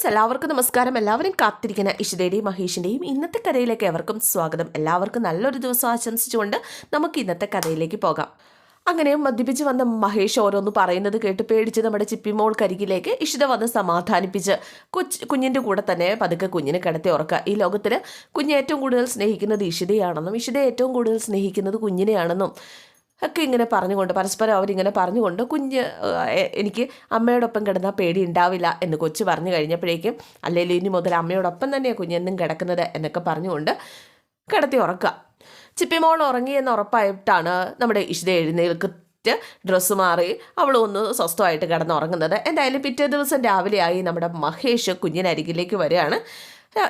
Friends എല്ലാവർക്കും നമസ്കാരം. എല്ലാവരും കാത്തിരിക്കുന്ന ഇഷിതയുടെയും മഹേഷിന്റെയും ഇന്നത്തെ കഥയിലേക്ക് എവർക്കും സ്വാഗതം. എല്ലാവർക്കും നല്ലൊരു ദിവസം ആശംസിച്ചുകൊണ്ട് നമുക്ക് ഇന്നത്തെ കഥയിലേക്ക് പോകാം. അങ്ങനെ മദ്യപിച്ച് വന്ന മഹേഷ് ഓരോന്ന് പറയുന്നത് കേട്ട് പേടിച്ച് നമ്മുടെ ചിപ്പിമോൾ കരികിലേക്ക് ഇഷിത വന്ന് സമാധാനിപ്പിച്ച് കൊച്ച് കുഞ്ഞിന്റെ കൂടെ തന്നെ പതുക്കെ കുഞ്ഞിനെ കിടത്തി ഉറക്കുക. ഈ ലോകത്തിൽ കുഞ്ഞ് ഏറ്റവും കൂടുതൽ സ്നേഹിക്കുന്നത് ഇഷിതയാണെന്നും ഇഷിത ഏറ്റവും കൂടുതൽ സ്നേഹിക്കുന്നത് കുഞ്ഞിനെയാണെന്നും ഒക്കെ ഇങ്ങനെ പറഞ്ഞുകൊണ്ട് പരസ്പരം അവരിങ്ങനെ പറഞ്ഞുകൊണ്ട് കുഞ്ഞ് എനിക്ക് അമ്മയോടൊപ്പം കിടന്നാൽ പേടി ഉണ്ടാവില്ല എന്ന് കൊച്ചു പറഞ്ഞു കഴിഞ്ഞപ്പോഴേക്കും അല്ലെങ്കിൽ ഇനി മുതൽ അമ്മയോടൊപ്പം തന്നെയാണ് കുഞ്ഞെന്നും കിടക്കുന്നത് എന്നൊക്കെ പറഞ്ഞുകൊണ്ട് കിടത്തി ഉറക്കുക. ചിപ്പിമോൾ ഉറങ്ങിയെന്ന് ഉറപ്പായിട്ടാണ് നമ്മുടെ ഇഷിത എഴുന്നേൽക്കിട്ട് ഡ്രസ്സ് മാറി അവൾ ഒന്ന് സ്വസ്ഥമായിട്ട് കിടന്നുറങ്ങുന്നത്. എന്തായാലും പിറ്റേ ദിവസം രാവിലെയായി നമ്മുടെ മഹേഷ് കുഞ്ഞിനരികിലേക്ക് വരികയാണ്.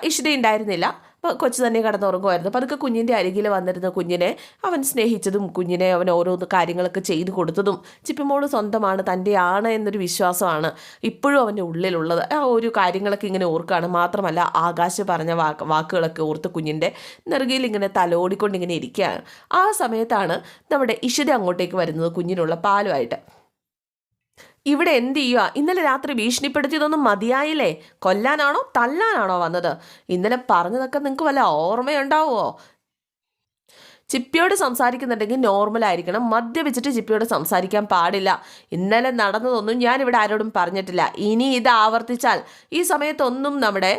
ഇഷിത ഉണ്ടായിരുന്നില്ല. അപ്പോൾ കൊച്ചു തന്നെ കിടന്നുറങ്ങുമായിരുന്നു. അപ്പോൾ അതൊക്കെ കുഞ്ഞിന്റെ അരികിൽ വന്നിരുന്ന കുഞ്ഞിനെ അവൻ സ്നേഹിച്ചതും കുഞ്ഞിനെ അവൻ ഓരോന്ന് കാര്യങ്ങളൊക്കെ ചെയ്തു കൊടുത്തതും ചിപ്പിമോൾ സ്വന്തമാണ് തന്റെ ആണ് എന്നൊരു വിശ്വാസമാണ് ഇപ്പോഴും അവന്റെ ഉള്ളിലുള്ളത്. ആ ഒരു കാര്യങ്ങളൊക്കെ ഇങ്ങനെ ഓർക്കുകയാണ് മാത്രമല്ല ആകാശ പറഞ്ഞ വാക്ക് വാക്കുകളൊക്കെ ഓർത്ത് കുഞ്ഞിന്റെ നെറുകയിൽ ഇങ്ങനെ തലോടിക്കൊണ്ട് ഇങ്ങനെ ഇരിക്കുകയാണ്. ആ സമയത്താണ് നമ്മുടെ ഇഷിത അങ്ങോട്ടേക്ക് വരുന്നത് കുഞ്ഞിനുള്ള പാലുമായിട്ട്. ഇവിടെ എന്ത് ചെയ്യുക ഇന്നലെ രാത്രി ഭീഷണിപ്പെടുത്തിയതൊന്നും മതിയായില്ലേ? കൊല്ലാനാണോ തല്ലാനാണോ വന്നത്? ഇന്നലെ പറഞ്ഞതൊക്കെ നിങ്ങൾക്ക് വല്ല ഓർമ്മയുണ്ടാവുമോ ചിപ്പിയോട് സംസാരിക്കുന്നുണ്ടെങ്കിൽ നോർമൽ ആയിരിക്കണം. മദ്യപിച്ചിട്ട് ചിപ്പിയോട് സംസാരിക്കാൻ പാടില്ല. ഇന്നലെ നടന്നതൊന്നും ഞാനിവിടെ ആരോടും പറഞ്ഞിട്ടില്ല. ഇനി ഇത് ആവർത്തിച്ചാൽ ഈ സമയത്തൊന്നും നമ്മുടെ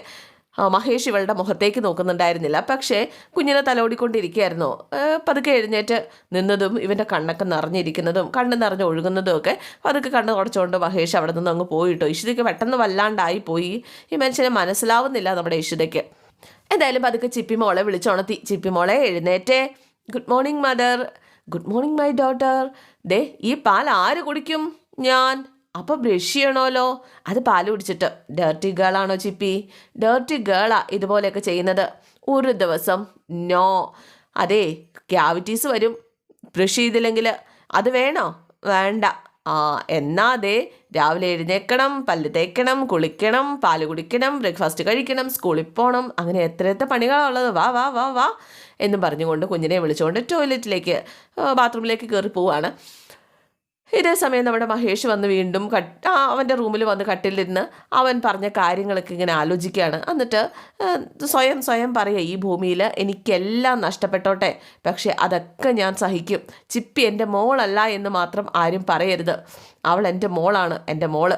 മഹേഷ് ഇവളുടെ മുഖത്തേക്ക് നോക്കുന്നുണ്ടായിരുന്നില്ല. പക്ഷേ കുഞ്ഞിനെ തലോടിക്കൊണ്ടിരിക്കുകയായിരുന്നു. പതുക്കെ എഴുന്നേറ്റ് നിന്നതും ഇവന്റെ കണ്ണൊക്കെ നിറഞ്ഞിരിക്കുന്നതും കണ്ണ് നിറഞ്ഞ് ഒഴുകുന്നതും ഒക്കെ പതുക്കെ കണ്ണ് തുടച്ചുകൊണ്ട് മഹേഷ് അവിടെ നിന്ന് അങ്ങ് പോയിട്ടോ. ഇഷിതയ്ക്ക് പെട്ടെന്ന് വല്ലാണ്ടായി പോയി. ഈ മനുഷ്യനെ മനസ്സിലാവുന്നില്ല നമ്മുടെ ഇഷിതയ്ക്ക്. എന്തായാലും പതുക്കെ ചിപ്പി മോളെ വിളിച്ചോണത്തി ചിപ്പി മോളെ എഴുന്നേറ്റേ. Good morning mother. Good morning my daughter. ദേ ഈ പാൽ ആര് കുടിക്കും? ഞാൻ. അപ്പോൾ ബ്രഷ് ചെയ്യണമല്ലോ അത് പാൽ കുടിച്ചിട്ട്. ഡേർട്ടി ഗേളാണോ ചിപ്പി? ഡേർട്ടി ഗേളാ ഇതുപോലെയൊക്കെ ചെയ്യുന്നത്. ഒരു ദിവസം നോ അതെ ക്യാവിറ്റീസ് വരും. ബ്രഷ് ചെയ്തില്ലെങ്കിൽ അത് വേണോ? വേണ്ട. ആ എന്നാ അതെ രാവിലെ എഴുന്നേക്കണം പല്ല് തേക്കണം കുളിക്കണം പാൽ കുടിക്കണം ബ്രേക്ക്ഫാസ്റ്റ് കഴിക്കണം സ്കൂളിൽ പോകണം അങ്ങനെ എത്ര എത്ര പണികളുള്ളത് വാ വാ വാ വാ എന്നും പറഞ്ഞുകൊണ്ട് കുഞ്ഞിനെ വിളിച്ചുകൊണ്ട് ടോയ്ലറ്റിലേക്ക് ബാത്റൂമിലേക്ക് കയറി പോവാണ്. ഇതേ സമയം നമ്മുടെ മഹേഷ് വന്ന് വീണ്ടും കട്ട് അവന്റെ റൂമിൽ വന്ന് കട്ടിലിരുന്ന് അവൻ പറഞ്ഞ കാര്യങ്ങളൊക്കെ ഇങ്ങനെ ആലോചിക്കുകയാണ്. എന്നിട്ട് സ്വയം സ്വയം പറയുക ഈ ഭൂമിയിൽ എനിക്കെല്ലാം നഷ്ടപ്പെട്ടോട്ടെ. പക്ഷേ അതൊക്കെ ഞാൻ സഹിക്കും. ചിപ്പി എന്റെ മോളല്ല എന്ന് മാത്രം ആരും പറയരുത്. അവൾ എന്റെ മോളാണ് എന്റെ മോൾ.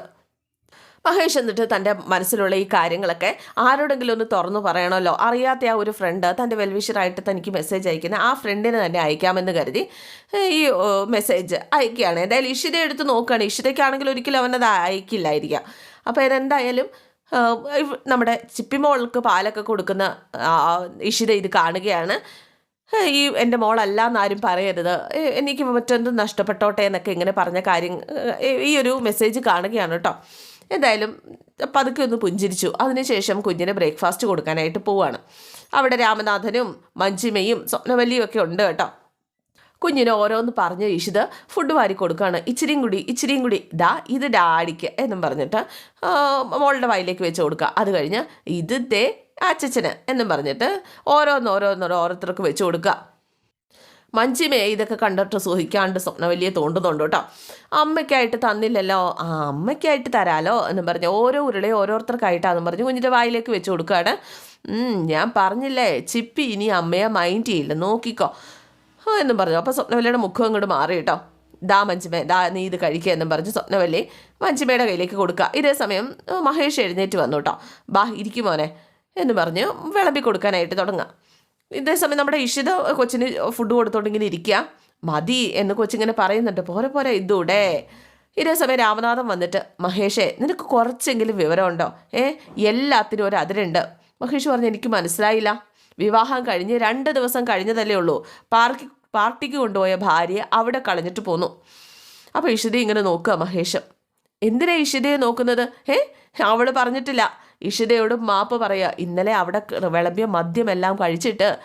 മഹേഷ് എന്നിട്ട് തന്റെ മനസ്സിലുള്ള ഈ കാര്യങ്ങളൊക്കെ ആരോടെങ്കിലും ഒന്ന് തുറന്നു പറയണമല്ലോ. അറിയാത്ത ആ ഒരു ഫ്രണ്ട് തന്റെ വെൽവിഷറായിട്ട് തനിക്ക് മെസ്സേജ് അയക്കുന്ന ആ ഫ്രണ്ടിന് തന്നെ അയക്കാമെന്ന് കരുതി ഈ മെസ്സേജ് അയക്കുകയാണ്. എന്തായാലും ഇഷിത എടുത്ത് നോക്കുകയാണ്. ഇഷിതയ്ക്കാണെങ്കിൽ ഒരിക്കലും അവനത് അയക്കില്ലായിരിക്കാം. അപ്പോൾ ഇതെന്തായാലും നമ്മുടെ ചിപ്പി നമ്മുടെ ചിപ്പിമോൾക്ക് പാലൊക്കെ കൊടുക്കുന്ന ഇഷിത ഇത് കാണുകയാണ്. ഈ എന്റെ മോളല്ല എന്നാരും പറയരുത്. എനിക്ക് മറ്റൊന്നും നഷ്ടപ്പെട്ടോട്ടെ എന്നൊക്കെ ഇങ്ങനെ പറഞ്ഞ കാര്യം ഈ ഒരു മെസ്സേജ് കാണുകയാണ് കേട്ടോ. എന്തായാലും പതുക്കെ ഒന്ന് പുഞ്ചിരിച്ചു. അതിനുശേഷം കുഞ്ഞിന് ബ്രേക്ക്ഫാസ്റ്റ് കൊടുക്കാനായിട്ട് പോവാണ്. അവിടെ രാമനാഥനും മഞ്ജിമയും സ്വപ്നവല്ലിയും ഒക്കെ ഉണ്ട് കേട്ടോ. കുഞ്ഞിന് ഓരോന്ന് പറഞ്ഞ് ഇഷിത് ഫുഡ് വാരി കൊടുക്കുകയാണ് ഇച്ചിരിയും കൂടി ഇച്ചിരിയും കൂടി. ദാ ഇത് ഡാഡിക്ക് എന്നും പറഞ്ഞിട്ട് മോളുടെ വായിലേക്ക് വെച്ച് കൊടുക്കുക അത് കഴിഞ്ഞ് ഇത് ദേ അച്ചച്ചന് എന്നും പറഞ്ഞിട്ട് ഓരോന്ന് ഓരോന്ന് ഓരോരുത്തർക്ക് വെച്ച് കൊടുക്കുക മഞ്ചിമയെ ഇതൊക്കെ കണ്ടിട്ട് സുഹിക്കാണ്ട് സ്വപ്നവല്ലിയെ തോണ്ടുന്നുണ്ട് കേട്ടോ. അമ്മയ്ക്കായിട്ട് തന്നില്ലല്ലോ. ആ അമ്മയ്ക്കായിട്ട് തരാലോ എന്ന് പറഞ്ഞ് ഓരോ ഉരുളയും ഓരോരുത്തർക്കായിട്ടാന്ന് പറഞ്ഞ് കുഞ്ഞിന്റെ വായിലേക്ക് വെച്ച് കൊടുക്കുകയാണ് ഞാൻ പറഞ്ഞില്ലേ ചിപ്പി ഇനി അമ്മയെ മൈൻഡ് ചെയ്യില്ല നോക്കിക്കോ. എന്നും പറഞ്ഞു. അപ്പോൾ സ്വപ്നവല്ലിയുടെ മുഖം ഇങ്ങോട്ട് മാറി കേട്ടോ. ദാ മഞ്ചിമേ ദാ നീ ഇത് കഴിക്കുക എന്നും പറഞ്ഞ് സ്വപ്നവല്ലി മഞ്ചിമയുടെ കയ്യിലേക്ക് കൊടുക്കുക. ഇതേ സമയം മഹേഷ് എഴുന്നേറ്റ് വന്നു കേട്ടോ. ബാ ഇരിക്കും മോനെ എന്ന് പറഞ്ഞ് വിളമ്പി കൊടുക്കാനായിട്ട് തുടങ്ങുക. ഇതേ സമയം നമ്മുടെ ഇഷിത കൊച്ചിന് ഫുഡ് കൊടുത്തോണ്ട് ഇങ്ങനെ ഇരിക്കുക മതി എന്ന് കൊച്ചിങ്ങനെ പറയുന്നുണ്ട്. പോരെ പോരെ ഇതൂടെ. ഇതേ സമയം രാമനാഥൻ വന്നിട്ട് മഹേഷേ നിനക്ക് കുറച്ചെങ്കിലും വിവരമുണ്ടോ? ഏ എല്ലാത്തിനും ഒരു അതിരുണ്ട്. മഹേഷ് പറഞ്ഞു എനിക്ക് മനസ്സിലായില്ല. വിവാഹം കഴിഞ്ഞ് രണ്ട് ദിവസം കഴിഞ്ഞതല്ലേ ഉള്ളൂ. പാർക്കി പാർട്ടിക്ക് കൊണ്ടുപോയ ഭാര്യയെ അവിടെ കളഞ്ഞിട്ട് പോന്നു. അപ്പോൾ ഇഷിത ഇങ്ങനെ നോക്കുക മഹേഷ്. എന്തിനാ ഇഷിതയെ നോക്കുന്നത്? ഏ അവൾ പറഞ്ഞിട്ടില്ല. ഇഷിതയോട് മാപ്പ് പറയുക ഇന്നലെ അവിടെ വിളമ്പിയ മദ്യമെല്ലാം കഴിച്ചിട്ട്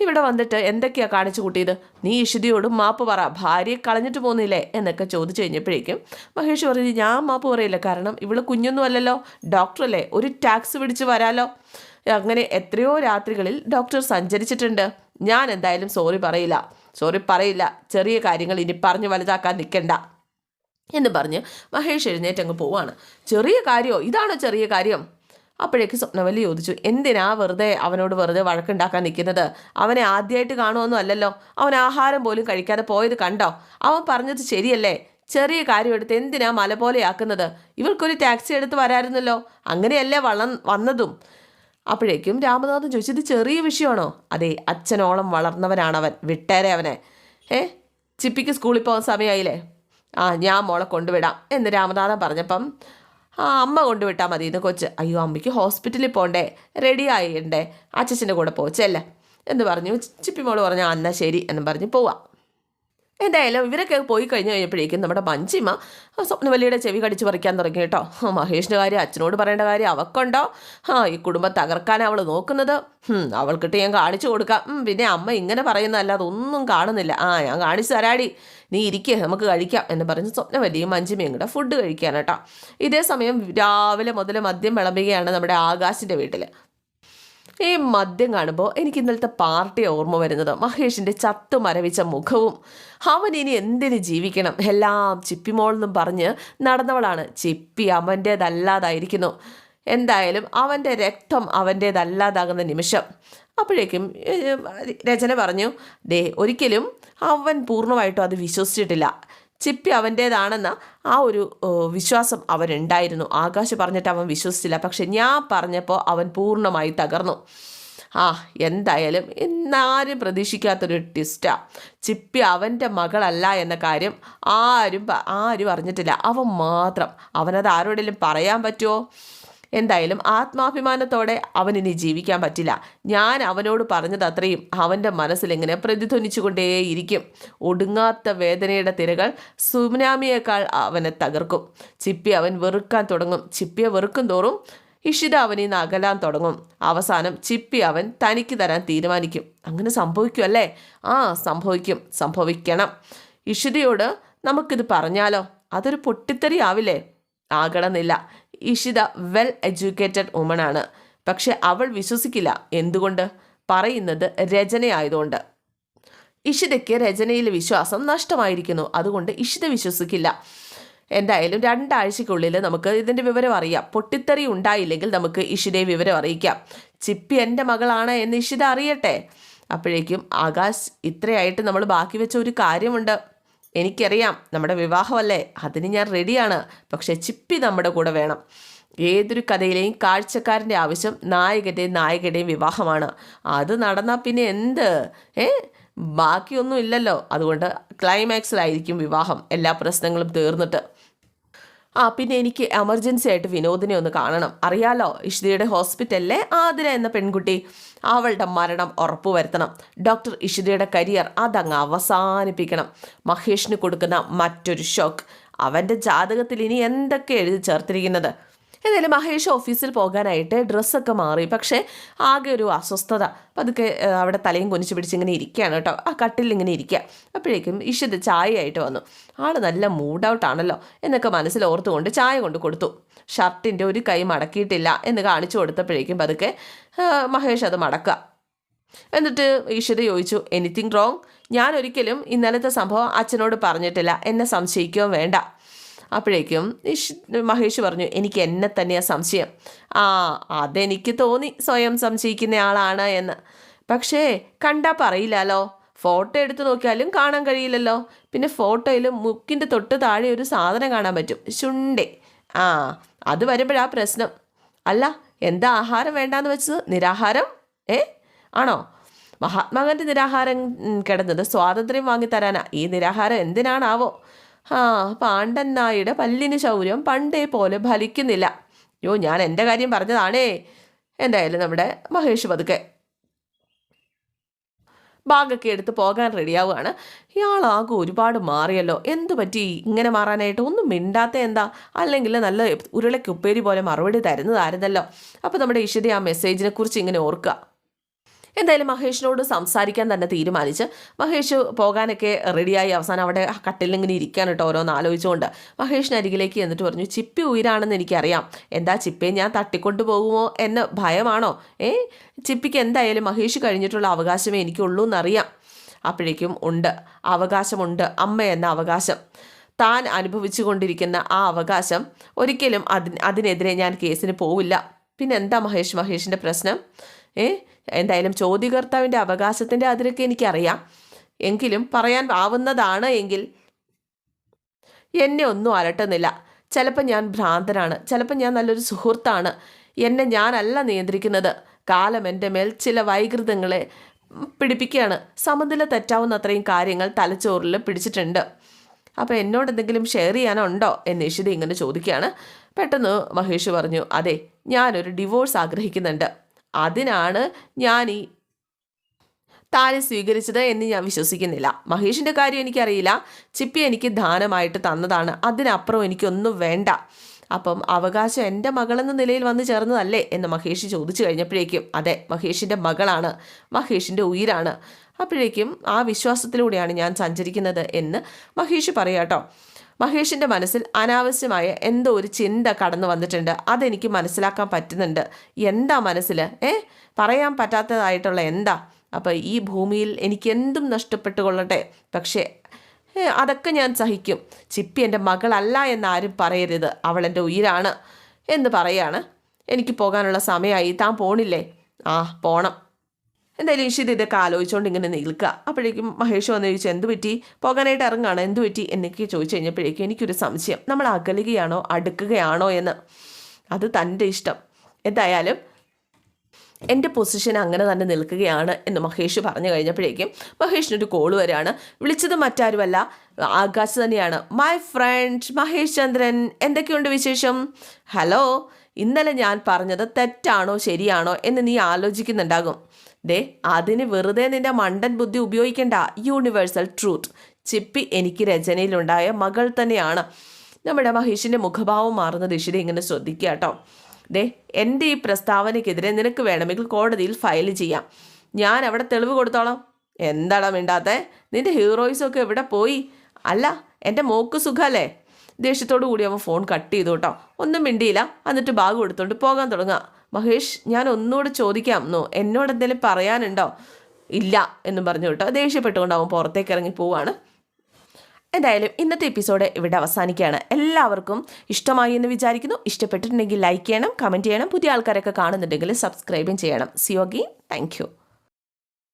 ഇവിടെ വന്നിട്ട് എന്തൊക്കെയാണ് കാണിച്ചു കൂട്ടിയത്? നീ ഇഷിതയോട് മാപ്പ് പറ. ഭാര്യയെ കളഞ്ഞിട്ട് പോകുന്നില്ലേ എന്നൊക്കെ ചോദിച്ചു കഴിഞ്ഞപ്പോഴേക്കും മഹേഷ് പറഞ്ഞു ഞാൻ മാപ്പ് പറയില്ല. കാരണം ഇവൾ കുഞ്ഞൊന്നും അല്ലല്ലോ. ഡോക്ടറല്ലേ ഒരു ടാക്സ് പിടിച്ച് വരാലോ. അങ്ങനെ എത്രയോ രാത്രികളിൽ ഡോക്ടർ സഞ്ചരിച്ചിട്ടുണ്ട്. ഞാൻ എന്തായാലും സോറി പറയില്ല. സോറി പറയില്ല. ചെറിയ കാര്യങ്ങൾ ഇനി പറഞ്ഞു വലുതാക്കാൻ നിൽക്കണ്ട. എന്ന് പറഞ്ഞ് മഹേഷ് എഴുന്നേറ്റങ്ങ് പോവാണ്. ചെറിയ കാര്യമോ ഇതാണോ ചെറിയ കാര്യം? അപ്പോഴേക്ക് സ്വപ്നവല്ലി ചോദിച്ചു എന്തിനാ വെറുതെ അവനോട് വെറുതെ വഴക്കുണ്ടാക്കാൻ നിൽക്കുന്നത്? അവനെ ആദ്യമായിട്ട് കാണുമൊന്നും അല്ലല്ലോ. അവൻ ആഹാരം പോലും കഴിക്കാതെ പോയത് കണ്ടോ? അവൻ പറഞ്ഞത് ശരിയല്ലേ? ചെറിയ കാര്യം എടുത്ത് എന്തിനാ മല പോലെയാക്കുന്നത് ഇവർക്കൊരു ടാക്സി എടുത്ത് വരായിരുന്നല്ലോ. അങ്ങനെയല്ലേ വളം വന്നതും? അപ്പോഴേക്കും രാമനാഥൻ ചോദിച്ചു ഇത് ചെറിയ വിഷയമാണോ? അതെ അച്ഛനോളം വളർന്നവനാണവൻ. വിട്ടേരെ അവനെ. ഏ? ചിപ്പിക്ക് സ്കൂളിൽ പോകാൻ സമയമായില്ലേ? ആ ഞാൻ മോളെ കൊണ്ടുവിടാം എന്ന് രാമനാഥൻ പറഞ്ഞപ്പം ആ അമ്മ കൊണ്ടുവിട്ടാൽ മതി എന്ന് കൊച്ച്. അയ്യോ അമ്മയ്ക്ക് ഹോസ്പിറ്റലിൽ പോകണ്ടേ റെഡി ആയിണ്ടേ അച്ഛന്റെ കൂടെ പോച്ചല്ലേ എന്ന് പറഞ്ഞു. ചിപ്പി മോൾ പറഞ്ഞു അന്നാ ശരി എന്ന് പറഞ്ഞ് പോവാം. എന്തായാലും ഇവരൊക്കെ പോയി കഴിഞ്ഞ് കഴിഞ്ഞപ്പോഴേക്കും നമ്മുടെ മഞ്ചിമ സ്വപ്നവല്ലിയുടെ ചെവി കടിച്ചു പറിക്കാൻ തുടങ്ങി കേട്ടോ. മഹേഷിന്റെ കാര്യം അച്ഛനോട് പറയേണ്ട കാര്യം അവക്കുണ്ടോ? ആ ഈ കുടുംബം തകർക്കാൻ അവൾ നോക്കുന്നത്. അവൾക്കിട്ട് ഞാൻ കാണിച്ചു കൊടുക്കാം. പിന്നെ അമ്മ ഇങ്ങനെ പറയുന്നതല്ലാതെ അതൊന്നും കാണുന്നില്ല. ആ ഞാൻ കാണിച്ചു തരാടി. നീ ഇരിക്കേ നമുക്ക് കഴിക്കാം എന്ന് പറഞ്ഞ് സ്വപ്നവല്ലിയും മഞ്ചിമയും കൂടെ ഫുഡ് കഴിക്കാൻ ഇതേ സമയം രാവിലെ മുതൽ മദ്യം വിളമ്പുകയാണ് നമ്മുടെ ആകാശിന്റെ വീട്ടിൽ ഈ മദ്യം കാണുമ്പോൾ എനിക്ക് ഇന്നലത്തെ പാർട്ടി ഓർമ്മ വരുന്നത്. മഹേഷിന്റെ ചത്തു മരവിച്ച മുഖവും. അവൻ ഇനി എന്തിന് ജീവിക്കണം? എല്ലാം ചിപ്പിമോളെന്നും പറഞ്ഞ് നടന്നവളാണ്. ചിപ്പി അവന്റേതല്ലാതായിരിക്കുന്നു എന്തായാലും അവന്റെ രക്തം അവന്റേതല്ലാതാകുന്ന നിമിഷം. അപ്പോഴേക്കും രചന പറഞ്ഞു ദേ ഒരിക്കലും അവൻ പൂർണമായിട്ടും അത് വിശ്വസിച്ചിട്ടില്ല. ചിപ്പി അവന്റേതാണെന്ന ആ ഒരു വിശ്വാസം അവനുണ്ടായിരുന്നു. ആകാശ് പറഞ്ഞിട്ട് അവൻ വിശ്വസിച്ചില്ല. പക്ഷെ ഞാൻ പറഞ്ഞപ്പോൾ അവൻ പൂർണമായി തകർന്നു. ആ എന്തായാലും ഇന്നാരും പ്രതീക്ഷിക്കാത്തൊരു ട്വിസ്റ്റാണ് ചിപ്പി അവന്റെ മകളല്ല എന്ന കാര്യം ആരും ആരും അറിഞ്ഞിട്ടില്ല. അവൻ മാത്രം. അവനത് ആരോടെങ്കിലും പറയാൻ പറ്റുമോ എന്തായാലും ആത്മാഭിമാനത്തോടെ അവനിനി ജീവിക്കാൻ പറ്റില്ല. ഞാൻ അവനോട് പറഞ്ഞത് അത്രയും. അവന്റെ മനസ്സിലിങ്ങനെ പ്രതിധ്വനിച്ചുകൊണ്ടേയിരിക്കും. ഒടുങ്ങാത്ത വേദനയുടെ തിരകൾ സുനാമിയേക്കാൾ അവനെ തകർക്കും. ചിപ്പി അവൻ വെറുക്കാൻ തുടങ്ങും. ചിപ്പിയെ വെറുക്കും തോറും ഇഷിത അവനിൽ നിന്ന് അകലാൻ തുടങ്ങും. അവസാനം ചിപ്പി അവൻ തനിക്ക് തരാൻ തീരുമാനിക്കും. അങ്ങനെ സംഭവിക്കും അല്ലേ? ആ സംഭവിക്കും. സംഭവിക്കണം. ഇഷിതയോട് നമുക്കിത് പറഞ്ഞാലോ? അതൊരു പൊട്ടിത്തെറി ആവില്ലേ? ആകണമെന്നില്ല. ഇഷിത വെൽ എഡ്യൂക്കേറ്റഡ് വുമണാണ് പക്ഷെ അവൾ വിശ്വസിക്കില്ല. എന്തുകൊണ്ട്? പറയുന്നത് രചനയായതുകൊണ്ട്. ഇഷിതയ്ക്ക് രചനയിലെ വിശ്വാസം നഷ്ടമായിരിക്കുന്നു. അതുകൊണ്ട് ഇഷിത വിശ്വസിക്കില്ല. എന്തായാലും രണ്ടാഴ്ചയ്ക്കുള്ളിൽ നമുക്ക് ഇതിന്റെ വിവരം അറിയാം. പൊട്ടിത്തെറി ഉണ്ടായില്ലെങ്കിൽ നമുക്ക് ഇഷിതയെ വിവരം അറിയിക്കാം. ചിപ്പി എന്റെ മകളാണ് എന്ന് ഇഷിത അറിയട്ടെ? അപ്പോഴേക്കും ആകാശ് ഇത്രയായിട്ട് നമ്മൾ ബാക്കി വെച്ച ഒരു കാര്യമുണ്ട്. എനിക്കറിയാം. നമ്മുടെ വിവാഹമല്ലേ? അതിന് ഞാൻ റെഡിയാണ്. പക്ഷേ ചിപ്പി നമ്മുടെ കൂടെ വേണം. ഏതൊരു കഥയിലെയും കാഴ്ചക്കാരന്റെ ആവശ്യം നായകന്റെയും നായകന്റെയും വിവാഹമാണ്. അത് നടന്നാൽ പിന്നെ എന്ത്? ഏ? ബാക്കിയൊന്നും ഇല്ലല്ലോ. അതുകൊണ്ട് ക്ലൈമാക്സിലായിരിക്കും വിവാഹം. എല്ലാ പ്രശ്നങ്ങളും തീർന്നിട്ട്. ആ പിന്നെ എനിക്ക് എമർജൻസി ആയിട്ട് വിനോദിനെ ഒന്ന് കാണണം. അറിയാലോ ഇഷിതയുടെ ഹോസ്പിറ്റലിലെ ആതിര എന്ന പെൺകുട്ടി അവളുടെ മരണം ഉറപ്പുവരുത്തണം ഡോക്ടർ ഇഷിതയുടെ കരിയർ അതങ്ങ് അവസാനിപ്പിക്കണം. മഹേഷിന് കൊടുക്കുന്ന മറ്റൊരു ഷോക്ക് അവന്റെ ജാതകത്തിൽ ഇനി എന്തൊക്കെ എഴുതി ചേർത്തിരിക്കുന്നത്? എന്തായാലും മഹേഷ് ഓഫീസിൽ പോകാനായിട്ട് ഡ്രസ്സൊക്കെ മാറി. പക്ഷേ ആകെ ഒരു അസ്വസ്ഥത. പതുക്കെ അവിടെ തലയും കൊനിച്ച് പിടിച്ച് ഇങ്ങനെ ഇരിക്കുകയാണ് കേട്ടോ. ആ കട്ടിൽ ഇങ്ങനെ ഇരിക്കുക. അപ്പോഴേക്കും ഇഷിത് ചായയായിട്ട് വന്നു. ആൾ നല്ല മൂഡ് ഔട്ട് ആണല്ലോ എന്നൊക്കെ മനസ്സിൽ ഓർത്തുകൊണ്ട് ചായ കൊണ്ട് കൊടുത്തു. ഷർട്ടിന്റെ ഒരു കൈ മടക്കിയിട്ടില്ല എന്ന് കാണിച്ചു കൊടുത്തപ്പോഴേക്കും പതുക്കെ മഹേഷ് അത് മടക്കുക. എന്നിട്ട് ഈശ്വര ചോദിച്ചു എനിത്തിങ് റോങ് ഞാൻ ഒരിക്കലും ഇന്നലത്തെ സംഭവം അച്ഛനോട് പറഞ്ഞിട്ടില്ല. എന്നെ സംശയിക്കുകയും വേണ്ട. അപ്പോഴേക്കും മഹേഷ് പറഞ്ഞു എനിക്ക് എന്നെ തന്നെയാ സംശയം. ആ അതെനിക്ക് തോന്നി സ്വയം സംശയിക്കുന്ന ആളാണ് എന്ന്. പക്ഷേ കണ്ടാ പറയില്ലല്ലോ ഫോട്ടോ എടുത്തു നോക്കിയാലും കാണാൻ കഴിയില്ലല്ലോ. പിന്നെ ഫോട്ടോയിൽ മുക്കിന്റെ തൊട്ട് താഴെ ഒരു സാധനം കാണാൻ പറ്റും. ശുണ്ടേ. ആ അത് വരുമ്പോഴാ പ്രശ്നം. അല്ല എന്താ ആഹാരം വേണ്ടാന്ന് വെച്ചത്? നിരാഹാരം? ഏ? ആണോ? മഹാത്മാഗാന്ധി നിരാഹാരം കിടന്നത് സ്വാതന്ത്ര്യം വാങ്ങിത്തരാനാ ഈ നിരാഹാരം എന്തിനാണാവോ? ആ പാണ്ഡൻ നായുടെ പല്ലിന് ശൗര്യം പണ്ടേ പോലെ ഫലിക്കുന്നില്ല. യോ ഞാൻ എന്റെ കാര്യം പറഞ്ഞതാണേ. എന്തായാലും നമ്മുടെ മഹേഷ് പതുക്കെ ബാഗൊക്കെ എടുത്ത് പോകാൻ റെഡിയാവുകയാണ്. ഇയാളാകെ ഒരുപാട് മാറിയല്ലോ. എന്തു പറ്റി? ഇങ്ങനെ മാറാനായിട്ട് ഒന്നും മിണ്ടാത്ത എന്താ? അല്ലെങ്കിൽ നല്ല ഉരുളയ്ക്ക് ഉപ്പേരി പോലെ മറുപടി തരുന്നതായിരുന്നല്ലോ അപ്പോൾ നമ്മുടെ ഇഷിത ആ മെസ്സേജിനെ കുറിച്ച് ഇങ്ങനെ ഓർക്കുക. എന്തായാലും മഹേഷിനോട് സംസാരിക്കാൻ തന്നെ തീരുമാനിച്ച് മഹേഷ് പോകാനൊക്കെ റെഡിയായി. അവസാനം അവിടെ കട്ടിലിങ്ങനെ ഇരിക്കാൻ കേട്ടോ ഓരോന്ന് ആലോചിച്ചുകൊണ്ട്. മഹേഷിന് അരികിലേക്ക് എന്നിട്ട് പറഞ്ഞു ചിപ്പി ഉയരാണെന്ന് എനിക്കറിയാം. എന്താ ചിപ്പിയെ ഞാൻ തട്ടിക്കൊണ്ടു പോകുമോ എന്ന ഭയമാണോ? ഏ? ചിപ്പിക്ക് എന്തായാലും മഹേഷ് കഴിഞ്ഞിട്ടുള്ള അവകാശമേ എനിക്കുള്ളൂ എന്നറിയാം. അപ്പോഴേക്കും ഉണ്ട്. അവകാശമുണ്ട്. അമ്മ എന്ന അവകാശം. താൻ അനുഭവിച്ചു കൊണ്ടിരിക്കുന്ന ആ അവകാശം ഒരിക്കലും അതിന് അതിനെതിരെ ഞാൻ കേസിന് പോവില്ല. പിന്നെന്താ മഹേഷ്? മഹേഷിന്റെ പ്രശ്നം? ഏ? എന്തായാലും ചോദ്യകർത്താവിന്റെ അവകാശത്തിന്റെ അതിരൊക്കെ എനിക്കറിയാം. എങ്കിലും പറയാൻ ആവുന്നതാണ് എങ്കിൽ എന്നെ ഒന്നും അലട്ടുന്നില്ല. ചിലപ്പോൾ ഞാൻ ഭ്രാന്തനാണ്. ചിലപ്പോൾ ഞാൻ നല്ലൊരു സുഹൃത്താണ്. എന്നെ ഞാനല്ല നിയന്ത്രിക്കുന്നത്. കാലം എന്റെ മേൽ ചില വൈകൃതങ്ങളെ പിടിപ്പിക്കുകയാണ്. സമനില തെറ്റാവുന്ന അത്രയും കാര്യങ്ങൾ തലച്ചോറിൽ പിടിച്ചിട്ടുണ്ട്. അപ്പോൾ എന്നോട് എന്തെങ്കിലും ഷെയർ ചെയ്യാനുണ്ടോ? എന്ന് ഇഷിത ഇങ്ങനെ ചോദിക്കുകയാണ്. പെട്ടെന്ന് മഹേഷ് പറഞ്ഞു അതെ ഞാനൊരു ഡിവോഴ്സ് ആഗ്രഹിക്കുന്നുണ്ട്. അതിനാണ് ഞാൻ ഈ താനെ സ്വീകരിച്ചത് എന്ന് ഞാൻ വിശ്വസിക്കുന്നില്ല. മഹേഷിന്റെ കാര്യം എനിക്കറിയില്ല. ചിപ്പി എനിക്ക് ദാനമായിട്ട് തന്നതാണ്. അതിനപ്പുറം എനിക്കൊന്നും വേണ്ട. അപ്പം അവകാശം എന്റെ മകളെന്ന നിലയിൽ വന്നു ചേർന്നതല്ലേ എന്ന് മഹേഷ് ചോദിച്ചു കഴിഞ്ഞപ്പോഴേക്കും അതെ മഹേഷിന്റെ മകളാണ്. മഹേഷിന്റെ ഉയിരാണ്. അപ്പോഴേക്കും ആ വിശ്വാസത്തിലൂടെയാണ് ഞാൻ സഞ്ചരിക്കുന്നത് എന്ന് മഹേഷ് പറയാട്ടോ. മഹേഷിന്റെ മനസ്സിൽ അനാവശ്യമായ എന്തോ ഒരു ചിന്ത കടന്നു വന്നിട്ടുണ്ട്. അതെനിക്ക് മനസ്സിലാക്കാൻ പറ്റുന്നുണ്ട്. എന്താ മനസ്സിൽ ഏ? പറയാൻ പറ്റാത്തതായിട്ടുള്ള എന്താ? അപ്പോൾ ഈ ഭൂമിയിൽ എനിക്ക് എന്തും നഷ്ടപ്പെട്ടു കൊള്ളട്ടെ. പക്ഷേ അതൊക്കെ ഞാൻ സഹിക്കും. ചിപ്പി എന്റെ മകളല്ല എന്നാരും പറയരുത്. അവൾ എന്റെ ഉയിരാണ് എന്ന് പറയാണ്. എനിക്ക് പോകാനുള്ള സമയമായി താൻ പോണില്ലേ? ആ പോണം. എന്തായാലും ഈശ്വരി ഇതൊക്കെ ആലോചിച്ചുകൊണ്ട് ഇങ്ങനെ നിൽക്കുക. അപ്പോഴേക്കും മഹേഷ് വന്ന് ചോദിച്ചു എന്ത് പറ്റി? പോകാനായിട്ട് ഇറങ്ങുകയാണോ? എന്ത് പറ്റി? എന്നൊക്കെ ചോദിച്ചു കഴിഞ്ഞപ്പോഴേക്കും എനിക്കൊരു സംശയം. നമ്മൾ അകലുകയാണോ? അടുക്കുകയാണോ എന്ന്. അത് തന്റെ ഇഷ്ടം. എന്തായാലും എന്റെ പൊസിഷൻ അങ്ങനെ തന്നെ നിൽക്കുകയാണ് എന്ന് മഹേഷ് പറഞ്ഞു കഴിഞ്ഞപ്പോഴേക്കും മഹേഷിനൊരു കോൾ വരികയാണ്. വിളിച്ചത് മറ്റാരുമല്ല ആകാശ് തന്നെയാണ്. മൈ ഫ്രണ്ട് മഹേഷ് ചന്ദ്രൻ എന്തൊക്കെയുണ്ട് വിശേഷം? ഹലോ ഇന്നലെ ഞാൻ പറഞ്ഞത് തെറ്റാണോ ശരിയാണോ എന്ന് നീ ആലോചിക്കുന്നുണ്ടാകും. ദേ അതിന് വെറുതെ നിന്റെ മണ്ടൻ ബുദ്ധി ഉപയോഗിക്കേണ്ട. യൂണിവേഴ്സൽ ട്രൂത്ത് ചിപ്പി എനിക്ക് രചനയിലുണ്ടായ മകൾ തന്നെയാണ്. നമ്മുടെ മഹേഷിന്റെ മുഖഭാവം മാറുന്നത് ഇഷിത ഇങ്ങനെ ശ്രദ്ധിക്കുക കേട്ടോ. ദേ എന്റെ ഈ പ്രസ്താവനയ്ക്കെതിരെ നിനക്ക് വേണമെങ്കിൽ കോടതിയിൽ ഫയൽ ചെയ്യാം. ഞാൻ അവിടെ തെളിവ് കൊടുത്തോളാം. എന്താടാ മിണ്ടാത്തേ? നിന്റെ ഹീറോയിസൊക്കെ എവിടെ പോയി? അല്ല എന്റെ മോക്ക് സുഖമല്ലേ ദേഷ്യത്തോടു കൂടി അവൻ ഫോൺ കട്ട് ചെയ്തു കേട്ടോ. ഒന്നും മിണ്ടിയില്ല. എന്നിട്ട് ബാഗ് കൊടുത്തോണ്ട് പോകാൻ തുടങ്ങുക. മഹേഷ് ഞാൻ ഒന്നുകൂടെ ചോദിക്കാം. എന്നോ എന്നോട് എന്തെങ്കിലും പറയാനുണ്ടോ? ഇല്ല എന്നും പറഞ്ഞു കേട്ടോ. ദേഷ്യപ്പെട്ടുകൊണ്ട് അവൻ പുറത്തേക്ക് ഇറങ്ങി പോവാണ്. എന്തായാലും ഇന്നത്തെ എപ്പിസോഡ് ഇവിടെ അവസാനിക്കുകയാണ്. എല്ലാവർക്കും ഇഷ്ടമായി എന്ന് വിചാരിക്കുന്നു. ഇഷ്ടപ്പെട്ടിട്ടുണ്ടെങ്കിൽ ലൈക്ക് ചെയ്യണം കമന്റ് ചെയ്യണം. പുതിയ ആൾക്കാരൊക്കെ കാണുന്നുണ്ടെങ്കിൽ സബ്സ്ക്രൈബും ചെയ്യണം. സിയോഗി താങ്ക്